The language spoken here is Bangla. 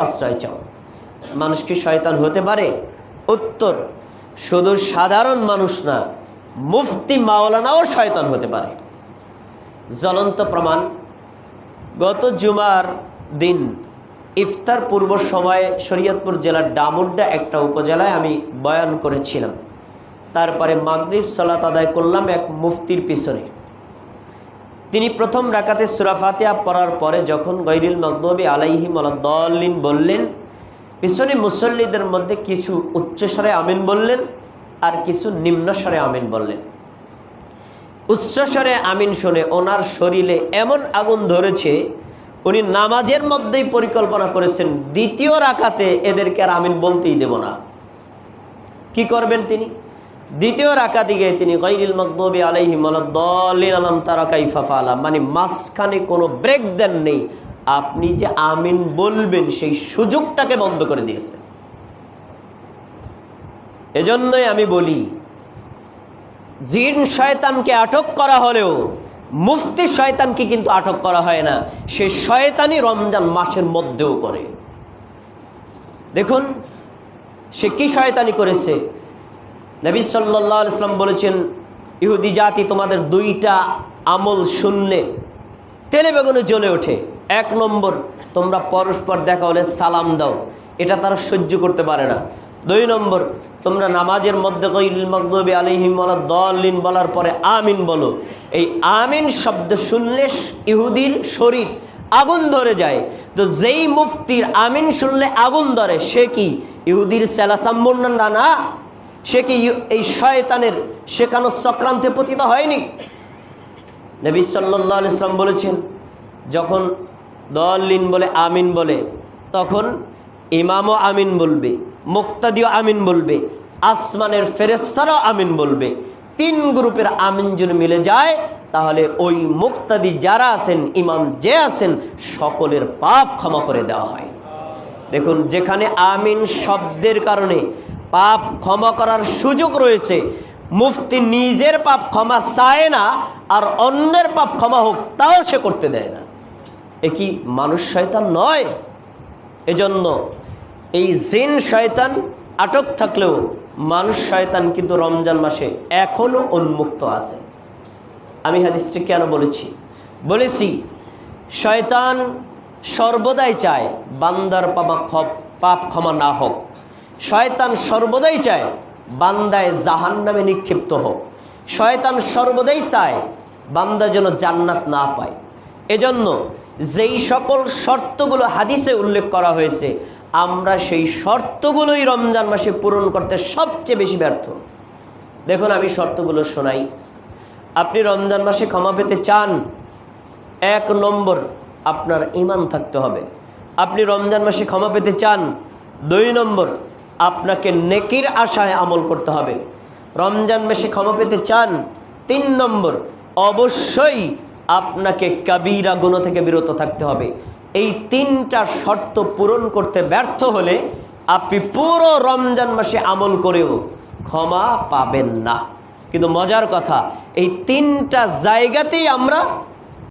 আশ্রয় চাও। মানুষ কি শয়তান হতে পারে? উত্তর, শুধু সাধারণ মানুষ না, মুফতি মাওলানাও শয়তান হতে পারে। জ্বলন্ত প্রমাণ, গত জুমার দিন ইফতার পূর্ব সময়ে শরীয়তপুর জেলার ডামুড্ডা একটা উপজেলায় আমি বয়ান করেছিলাম। তারপরে মাগরিব সালাত আদায় করলাম এক মুফতির পিছনে। তিনি প্রথম রাকাতে সুরাফাতিয়া পড়ার পরে যখন গৈরিল মকদবী আলাইহিম দলিন বললেন, পিছনে মুসল্লিদের মধ্যে কিছু উচ্চস্বরে আমিন বললেন আর কিছু নিম্নস্বরে আমিন বললেন। উচ্চস্বরে আমিন শুনে ওনার শরীরে এমন আগুন ধরেছে, উনি নামাজের মধ্যেই পরিকল্পনা করেছেন, দ্বিতীয় রাকাতে এদেরকে আর আমিন বলতেই দেব না। কি করবেন তিনি? দ্বিতীয় রাখা দিকে তিনি গৈরিল মকদবী আলাইহিম দলিন আলম তারা কাইফাফা আলাম মানে মাঝখানে কোনো ব্রেক দেন নেই। আপনি যে আমিন বলবেন, সেই সুযোগটাকে বন্ধ করে দিয়েছে। এজন্যই আমি বলি, জিন শয়তানকে আটক করা হলেও, মুফতি শয়তানকে কিন্তু আটক করা হয় না। সে শয়তানি রমজান মাসের মধ্যেও করে। দেখুন, সে কি শয়তানি করেছে? নবী সাল্লাহ ইসলাম বলেছেন, ইহুদি জাতি তোমাদের দুইটা আমল শূন্যে তেলে বেগুনে জ্বলে ওঠে। এক নম্বর, তোমরা পরস্পর দেখা হলে সালাম দাও। এটা তারা সহ্য করতে পারে না। দুই নম্বর, তোমরা নামাজের মধ্যে মকদবী আলিহিম দলিন বলার পরে আমিন বলো। এই আমিন শব্দ শুনলে ইহুদির শরীর আগুন ধরে যায়। তো যেই মুফতির আমিন শুনলে আগুন ধরে, সে কি? ইহুদির সেলাসাম্বন্না না? সে কি এই শয়তানের শেখানো চক্রান্তে পতিত হয়নি? নবী সাল্লাহ ইসলাম বলেছেন, যখন দলিন বলে আমিন বলে, তখন ইমামও আমিন বলবে, মুক্তাদিও আমিন বলবে, আসমানের ফেরেস্তারাও আমিন বলবে। তিন গ্রুপের আমিন যদি মিলে যায়, তাহলে ওই মুক্তাদি যারা আছেন, ইমাম যে আছেন, সকলের পাপ ক্ষমা করে দেওয়া হয়। দেখুন, যেখানে আমিন শব্দের কারণে পাপ ক্ষমা করার সুযোগ রয়েছে, মুফতি নিজের পাপ ক্ষমা চায় না, আর অন্যের পাপ ক্ষমা হোক, তাও সে করতে দেয় না। এ কি মানুষ শয়তান নয়? এজন্য এই জিন শয়তান আটক থাকলেও মানুষ শয়তান কিন্তু রমজান মাসে এখনও উন্মুক্ত আছে। আমি হাদিসটি কেন বলেছি? বলেছি, শয়তান সর্বদাই চায় বান্দার খপ পাপ ক্ষমা না হোক। শয়তান সর্বদাই চায় বান্দায় জাহান নামে নিক্ষিপ্ত হোক। শয়তান সর্বদাই চায় বান্দা যেন জান্নাত না পায়। এজন্য যেই সকল শর্তগুলো হাদিসে উল্লেখ করা হয়েছে, আমরা সেই শর্তগুলোই রমজান মাসে পূরণ করতে সবচেয়ে বেশি ব্যর্থ। দেখুন, আমি শর্তগুলো শোনাই। আপনি রমজান মাসে ক্ষমা পেতে চান, এক নম্বর আপনার ইমান থাকতে হবে। আপনি রমজান মাসে ক্ষমা পেতে চান, দুই নম্বর, আপনাকে নেকির আশায় আমল করতে হবে। রমজান মাসে ক্ষমা পেতে চান, তিন নম্বর, অবশ্যই আপনাকে কাবিরা গুণ থেকে বিরত থাকতে হবে। এই তিনটা শর্ত পূরণ করতে ব্যর্থ হলে আপনি পুরো রমজান মাসে আমল করেও ক্ষমা পাবেন না। কিন্তু মজার কথা, এই তিনটা জায়গাতেই আমরা